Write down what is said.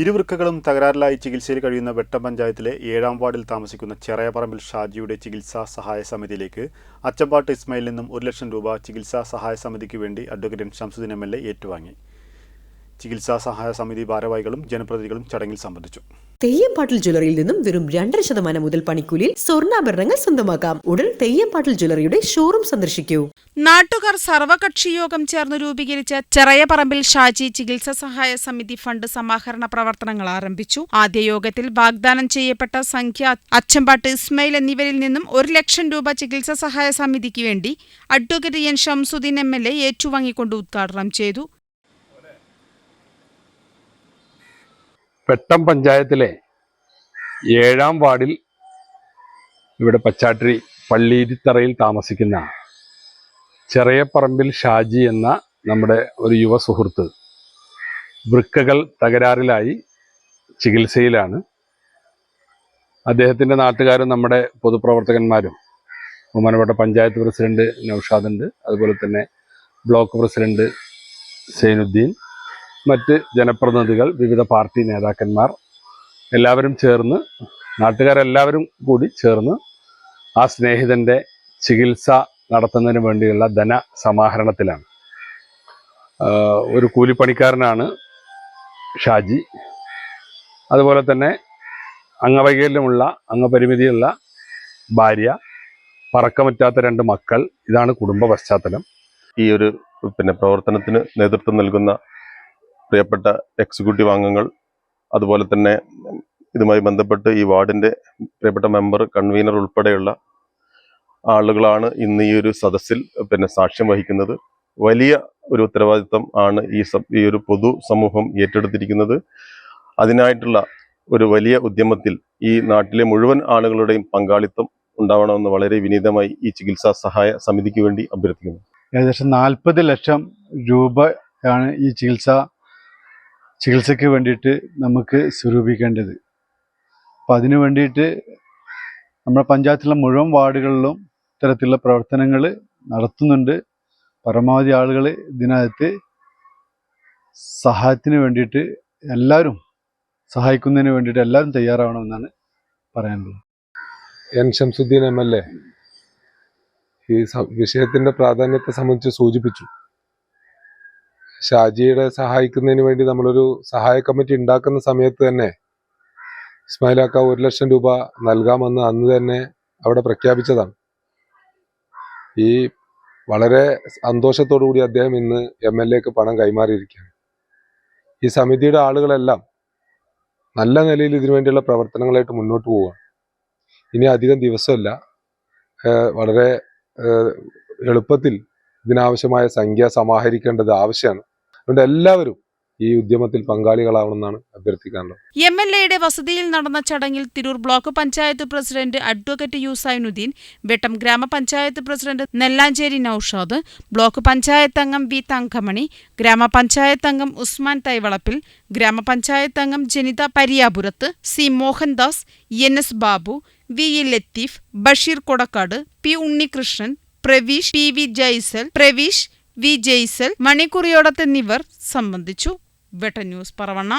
ഇരുവൃക്കകളും തകരാറിലായി ചികിത്സയിൽ കഴിയുന്ന വെട്ടം പഞ്ചായത്തിലെ ഏഴാം വാർഡിൽ താമസിക്കുന്ന ചെറയപ്പറമ്പിൽ ഷാജിയുടെ ചികിത്സാ സഹായ സമിതിയിലേക്ക് അച്ചമ്പാട്ട് ഇസ്മയിൽ നിന്നും ഒരു ലക്ഷം രൂപ ചികിത്സാ സഹായ സമിതിക്ക് വേണ്ടി advocate Shamsuddin M L A ഏറ്റുവാങ്ങി. ചികിത്സാ സഹായ സമിതി ഭാരവാഹികളും ജനപ്രതിനിധികളും ചടങ്ങിൽ സംബന്ധിച്ചു. തെയ്യംപാട്ടിൽ ജ്വല്ലറിയിൽ നിന്നും വെറും രണ്ടര ശതമാനം മുതൽ പണിക്കൂലിയിൽ സ്വർണാഭരണങ്ങൾ സ്വന്തമാക്കാം. ഉടൻ തെയ്യംപാട്ടിൽ ജ്വല്ലറിയുടെ ഷോറൂം സന്ദർശിക്കൂ. നാട്ടുകാർ സർവകക്ഷി യോഗം ചേർന്ന് രൂപീകരിച്ച ചെറയപറമ്പിൽ ഷാജി ചികിത്സാ സഹായ സമിതി ഫണ്ട് സമാഹരണ പ്രവർത്തനങ്ങൾ ആരംഭിച്ചു. ആദ്യ യോഗത്തിൽ വാഗ്ദാനം ചെയ്യപ്പെട്ട സംഖ്യ അച്ചമ്പാട്ട് ഇസ്മയിൽ എന്നിവരിൽ നിന്നും ഒരു ലക്ഷം രൂപ ചികിത്സാ സഹായ സമിതിക്ക് വേണ്ടി advocate N. Shamsuddin M. L. A. ഏറ്റുവാങ്ങിക്കൊണ്ട് ഉദ്ഘാടനം ചെയ്തു. പെട്ടം പഞ്ചായത്തിലെ ഏഴാം വാർഡിൽ ഇവിടെ പച്ചാട്ടിരി പള്ളിയിരിത്തറയിൽ താമസിക്കുന്ന ചെറിയപ്പറമ്പിൽ ഷാജി എന്ന നമ്മുടെ ഒരു യുവ സുഹൃത്ത് വൃക്കകൾ തകരാറിലായി ചികിത്സയിലാണ്. അദ്ദേഹത്തിന്റെ നാട്ടുകാരും നമ്മുടെ പൊതുപ്രവർത്തകന്മാരും ബഹുമാനപ്പെട്ട പഞ്ചായത്ത് പ്രസിഡന്റ് നൌഷാദുണ്ട് അതുപോലെ തന്നെ ബ്ലോക്ക് പ്രസിഡന്റ് സൈനുദ്ദീൻ മറ്റ് ജനപ്രതിനിധികൾ വിവിധ പാർട്ടി നേതാക്കന്മാർ എല്ലാവരും ചേർന്ന് നാട്ടുകാരെല്ലാവരും കൂടി ചേർന്ന് ആ സ്നേഹിതന്റെ ചികിത്സ നടത്തുന്നതിന് വേണ്ടിയുള്ള ധന സമാഹരണത്തിലാണ്. ഒരു കൂലിപ്പണിക്കാരനാണ് ഷാജി. അതുപോലെ തന്നെ അംഗവൈകല്യമുള്ള അംഗപരിമിതിയുള്ള ഭാര്യ പറക്കമറ്റാത്ത രണ്ട് മക്കൾ. ഇതാണ് കുടുംബ പശ്ചാത്തലം. ഈ ഒരു പിന്നെ പ്രവർത്തനത്തിന് നേതൃത്വം നൽകുന്ന പ്രിയപ്പെട്ട എക്സിക്യൂട്ടീവ് അംഗങ്ങൾ അതുപോലെ തന്നെ ഇതുമായി ബന്ധപ്പെട്ട് ഈ വാർഡിന്റെ പ്രിയപ്പെട്ട മെമ്പർ കൺവീനർ ഉൾപ്പെടെയുള്ള ആളുകളാണ് ഇന്ന് ഈ ഒരു സദസ്സിൽ പിന്നെ സാക്ഷ്യം വഹിക്കുന്നത്. വലിയ ഒരു ഉത്തരവാദിത്വം ആണ് ഈ ഈ ഒരു പൊതു സമൂഹം ഏറ്റെടുത്തിരിക്കുന്നത്. അതിനായിട്ടുള്ള ഒരു വലിയ ഉദ്യമത്തിൽ ഈ നാട്ടിലെ മുഴുവൻ ആളുകളുടെയും പങ്കാളിത്തം ഉണ്ടാവണമെന്ന് വളരെ വിനീതമായി ഈ ചികിത്സാ സഹായ സമിതിക്ക് വേണ്ടി അഭ്യർത്ഥിക്കുന്നു. ഏകദേശം നാൽപ്പത് ലക്ഷം രൂപയാണ് ഈ ചികിത്സ ചികിത്സയ്ക്ക് വേണ്ടിയിട്ട് നമുക്ക് സ്വരൂപിക്കേണ്ടത്. അപ്പം അതിനു വേണ്ടിയിട്ട് നമ്മുടെ പഞ്ചായത്തിലെ മുഴുവൻ വാർഡുകളിലും ഇത്തരത്തിലുള്ള പ്രവർത്തനങ്ങൾ നടത്തുന്നുണ്ട്. പരമാവധി ആളുകൾ ഇതിനകത്ത് സഹായത്തിന് വേണ്ടിയിട്ട് എല്ലാവരും സഹായിക്കുന്നതിന് വേണ്ടിയിട്ട് എല്ലാവരും തയ്യാറാവണമെന്നാണ് പറയാനുള്ളത്. N Shamsuddin M L A ഈ വിഷയത്തിന്റെ പ്രാധാന്യത്തെ സംബന്ധിച്ച് സൂചിപ്പിച്ചു. ഷാജിയുടെ സഹായിക്കുന്നതിന് വേണ്ടി നമ്മളൊരു സഹായ കമ്മിറ്റി ഉണ്ടാക്കുന്ന സമയത്ത് തന്നെ ഇസ്മായിലാക്ക ഒരു ലക്ഷം രൂപ നൽകാമെന്ന് അന്ന് തന്നെ അവിടെ പ്രഖ്യാപിച്ചതാണ്. ഈ വളരെ കൂടി അദ്ദേഹം ഇന്ന് എം എൽ എക്ക് പണം കൈമാറിയിരിക്കുകയാണ്. ഈ സമിതിയുടെ ആളുകളെല്ലാം നല്ല നിലയിൽ ഇതിനു വേണ്ടിയുള്ള പ്രവർത്തനങ്ങളായിട്ട് മുന്നോട്ട് പോവുകയാണ്. ഇനി അധികം ദിവസമല്ല. വളരെ എളുപ്പത്തിൽ ഇതിനാവശ്യമായ സംഖ്യ സമാഹരിക്കേണ്ടത് ആവശ്യമാണ്. അതുകൊണ്ട് എല്ലാവരും ഈ ഉദ്യമത്തിൽ പങ്കാളികളാവണമെന്നാണ് അഭ്യർത്ഥിക്കാനുള്ളത്. എം എൽ എയുടെ വസതിയിൽ നടന്ന ചടങ്ങിൽ Tirur block panchayat president advocate U Zainuddin Vettom ഗ്രാമപഞ്ചായത്ത് പ്രസിഡന്റ് നെല്ലാഞ്ചേരി നൌഷാദ് ബ്ലോക്ക് പഞ്ചായത്ത് അംഗം വി തങ്കമണി ഗ്രാമപഞ്ചായത്ത് അംഗം ഉസ്മാൻ തൈവളപ്പിൽ ഗ്രാമപഞ്ചായത്ത് അംഗം Janitha Pariyapurath C Mohandas N S Babu V E Latheef Basheer Kodakkad P Unnikrishnan Praveesh P V Jaisal Praveesh V Jaisal Manikkuriyodath എന്നിവർ സംബന്ധിച്ചു. വെട്ട news Paravanna.